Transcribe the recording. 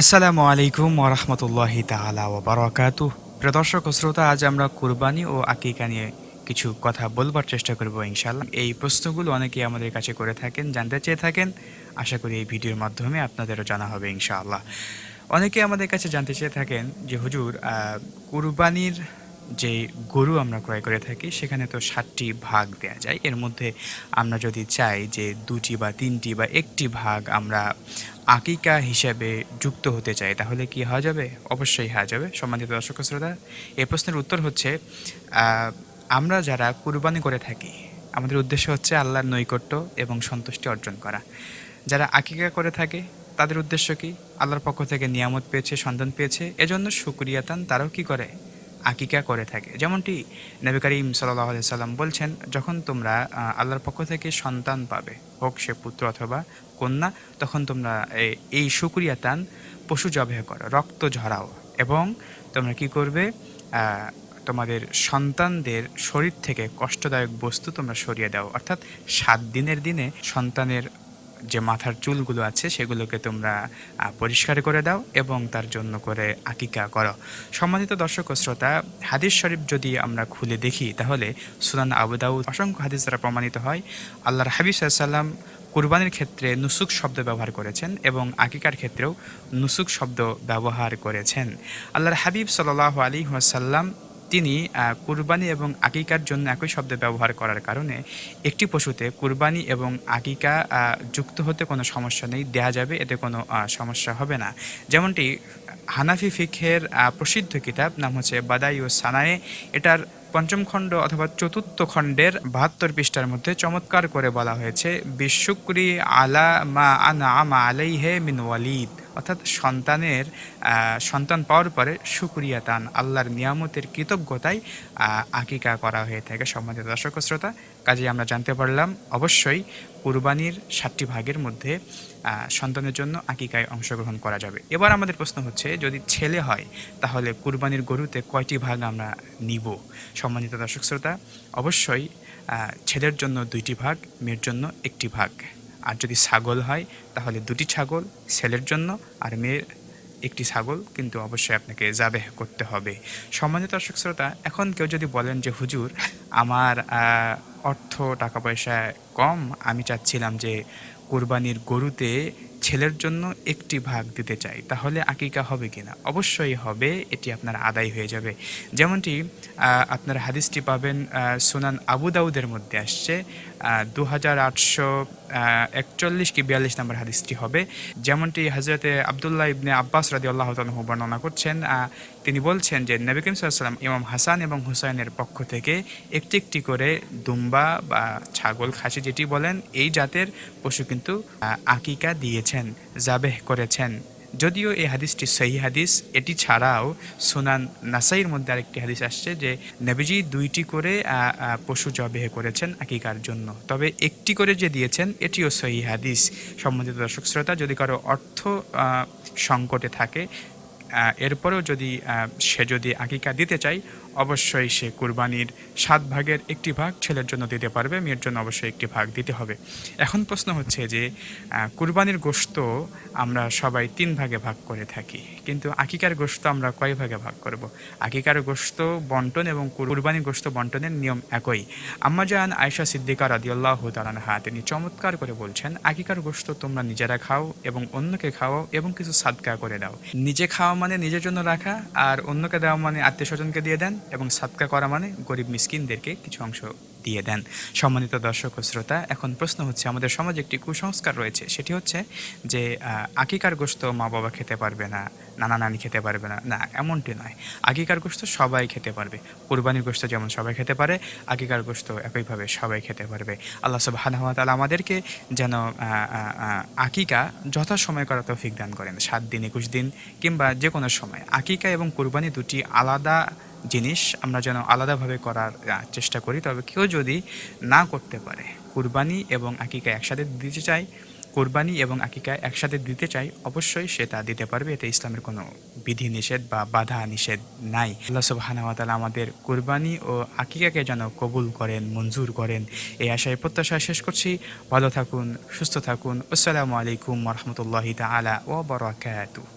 আসসালামু আলাইকুম ওরহমতুল্লাহি তাআলা ও বারাকাতু প্রিয় দর্শক ও শ্রোতা, আজ আমরা কুরবানি ও আকিকা নিয়ে কিছু কথা বলবার চেষ্টা করব ইনশাল্লাহ এই প্রশ্নগুলো অনেকেই আমাদের কাছে করে থাকেন, জানতে চেয়ে থাকেন। আশা করি এই ভিডিওর মাধ্যমে আপনাদেরও জানা হবে ইনশাআল্লাহ। অনেকে আমাদের কাছে জানতে চেয়ে থাকেন যে, হুজুর কুরবানির যে গরু আমরা ক্রয় করে থাকি, সেখানে তো ষাটটি ভাগ দেয়া যায়। এর মধ্যে আমরা যদি চাই যে দুটি বা তিনটি বা একটি ভাগ আমরা আকিকা হিসেবে যুক্ত হতে চাই তাহলে কি হওয়া যাবে? অবশ্যই হওয়া যাবে, সম্মানিত দর্শক শ্রোতা। এই প্রশ্নের উত্তর হচ্ছে আমরা যারা কুরবানি করে থাকি, আমাদের উদ্দেশ্য হচ্ছে আল্লাহর নৈকট্য এবং সন্তুষ্টি অর্জন করা। যারা আকিকা করে থাকে, তাদের উদ্দেশ্য কি? আল্লাহর পক্ষ থেকে নিয়ামত পেয়েছে সন্তান পেয়েছে, এজন্য সুক্রিয়াতান তারাও কি করে? আকিকা করে থাকে। যেমনটি নবী করিম সাল্লাহ সাল্লাম বলছেন, যখন তোমরা আল্লাহর পক্ষ থেকে সন্তান পাবে, হোক সে পুত্র অথবা কন্যা, তখন তোমরা এই এই সুক্রিয়াতান পশু জবেহ করো, রক্ত ঝরাও এবং তোমরা কি করবে তোমাদের সন্তানদের শরীর থেকে কষ্টদায়ক বস্তু তোমরা সরিয়ে দাও। অর্থাৎ সাত দিনের দিনে সন্তানের যে মাথার চুলগুলো আছে সেগুলোকে তোমরা পরিষ্কার করে দাও এবং তার জন্য করে আকিকা করো। সম্মানিত দর্শক শ্রোতা, হাদিস শরীফ যদি আমরা খুলে দেখি, তাহলে সুনান আবু দাউদ অসংখ্য হাদিস দ্বারা প্রমাণিত হয়। আল্লাহর হাবিব সাল্লাম কুরবানির ক্ষেত্রে নুসুক শব্দ ব্যবহার করেছেন এবং আকিকার ক্ষেত্রেও নুসুক শব্দ ব্যবহার করেছেন। আল্লাহর হাবিব সাল্লাহ আলী ওয়াসাল্লাম তিনি কুরবানি এবং আকিকার জন্য একই শব্দ ব্যবহার করার কারণে একটি পশুতে কুরবানি এবং আকিকা যুক্ত হতে কোনো সমস্যা নেই, দেয়া যাবে, এতে কোনো সমস্যা হবে না। যেমনটি হানাফি ফিখের প্রসিদ্ধ কিতাব, নাম হচ্ছে বাদাই ও সানায়ে। এটার পঞ্চম খণ্ড অথবা চতুর্থ খণ্ডের বাহাত্তর পৃষ্ঠার মধ্যে চমৎকার করে বলা হয়েছে, বিশুক্রি আলা মা আনা আমা আলাইহে মিন ওয়ালিদ। অর্থাৎ সন্তানের সন্তান পাওয়ার পরে সুক্রিয়া তান আল্লাহর নিয়ামতের কৃতজ্ঞতায় আকিকা করা হয়ে থাকে সম্মানিত দর্শক শ্রোতা। কাজে আমরা জানতে পারলাম, অবশ্যই কুরবানির সাতটি ভাগের মধ্যে সন্তানের জন্য আকিকায় অংশগ্রহণ করা যাবে। এবার আমাদের প্রশ্ন হচ্ছে, যদি ছেলে হয়, তাহলে কুরবানির গরুতে কয়টি ভাগ আমরা নিব? সম্মানিত দর্শক শ্রোতা, অবশ্যই ছেলের জন্য দুইটি ভাগ, মেয়ের জন্য একটি ভাগ। আর যদি ছাগল হয়, তাহলে দুটি ছাগল ছেলের জন্য আর মেয়ের একটি ছাগল, কিন্তু অবশ্যই আপনাকে জাবেহ করতে হবে। সম্মানিত দর্শক শ্রোতা, এখন কেউ যদি বলেন যে, হুজুর, আমার অর্থ টাকা পয়সা কম, আমি চাচ্ছিলাম যে কোরবানির গরুতে ছেলের জন্য একটি ভাগ দিতে চাই, তাহলে আকিকা হবে কিনা? অবশ্যই হবে, এটি আপনার আদায় হয়ে যাবে। যেমনটি আপনার হাদিসটি পাবেন সুনান আবু দাউদের মধ্যে আসছে দু হাজার আটশো একচল্লিশ কি বিয়াল্লিশ নম্বর হাদিসটি হবে। যেমনটি হজরতে আবদুল্লাহ ইবনে আব্বাস রাজি আল্লাহ তালহু বর্ণনা করছেন তিনি বলছেন যে নবী করিম সাল্লাম ইমাম হাসান এবং হুসাইনের পক্ষ থেকে একটি একটি করে দুম্বা বা ছাগল, খাসি যেটি বলেন, এই জাতের পশু কিন্তু আকিকা দিয়েছেন, জাবেহ করেছেন। যদিও এই হাদিসটি সহি হাদিস, এটি ছাড়াও সুনান নাসাইয়ের মধ্যে আরেকটি হাদিস আসছে যে নবীজি দুইটি করে পশু জবেহ করেছেন আকিকার জন্য। তবে একটি করে যে দিয়েছেন, এটিও সহি হাদিস। সম্বন্ধিত দর্শক শ্রোতা, যদি কারও অর্থ সংকটে থাকে এরপরেও যদি সে যদি আকিকা দিতে চায় অবশ্যই সে কুরবানির সাত ভাগের একটি ভাগ ছেলের জন্য দিতে পারবে, মেয়ের জন্য অবশ্যই একটি ভাগ দিতে হবে। এখন প্রশ্ন হচ্ছে যে কুরবানির গোশত আমরা সবাই তিন ভাগে ভাগ করে থাকি, কিন্তু আকিকার গোশত আমরা কয় ভাগে ভাগ করব? আকিকার গোশত বন্টন এবং কুরবানির গোশত বন্টনের নিয়ম একই। আম্মা আম্মাজান আয়সা সিদ্দিকা রাদিয়াল্লাহু তাআলাহা তিনি চমৎকার করে বলছেন, আকিকার গোশত তোমরা নিজেরা খাও এবং অন্যকে খাওয়াও এবং কিছু সাদকা করে দাও। নিজে খাওয়া মানে নিজের জন্য রাখা, আর অন্যকে দেওয়া মানে আত্মীয় স্বজনকে দিয়ে দেন। এবং সাদকা করা মানে গরিব মিসকিনদেরকে কিছু অংশ দিয়ে দেন। সম্মানিত দর্শক ও শ্রোতা, এখন প্রশ্ন হচ্ছে, আমাদের সমাজে একটি কুসংস্কার রয়েছে। সেটি হচ্ছে যে আকিকার গোশত মা বাবা খেতে পারবে না, নানা নানি খেতে পারবে না। না, এমনটি নয়। আকিকার গোশত সবাই খেতে পারবে। কুরবানির গোশত যেমন সবাই খেতে পারে আকিকার গোশত একইভাবে সবাই খেতে পারবে। আল্লাহ সুবহানাহু ওয়া তাআলা আমাদেরকে যেন আকিকা যথাসময় করা তৌফিক দান করেন। সাত দিন, একুশ দিন কিংবা যে কোনো সময়। আকিকা এবং কুরবানি দুটি আলাদা জিনিস আমরা যেন আলাদাভাবে করার চেষ্টা করি। তবে কেউ যদি না করতে পারে, কুরবানি এবং আকিকা একসাথে দিতে চায়, কোরবানি এবং আকিকা একসাথে দিতে চাই অবশ্যই সে তা দিতে পারবে। এতে ইসলামের কোনো বিধি নিষেধ বা বাধা নিষেধ নাই। আল্লাহ সুবহানাহু ওয়া তাআলা আমাদের কোরবানি ও আকিকাকে যেন কবুল করেন, মঞ্জুর করেন। এই আশায় প্রত্যাশা শেষ করছি। ভালো থাকুন, সুস্থ থাকুন। আসসালামু আলাইকুম রহমতুল্লাহি তাআলা ওয়া বারাকাতুহু।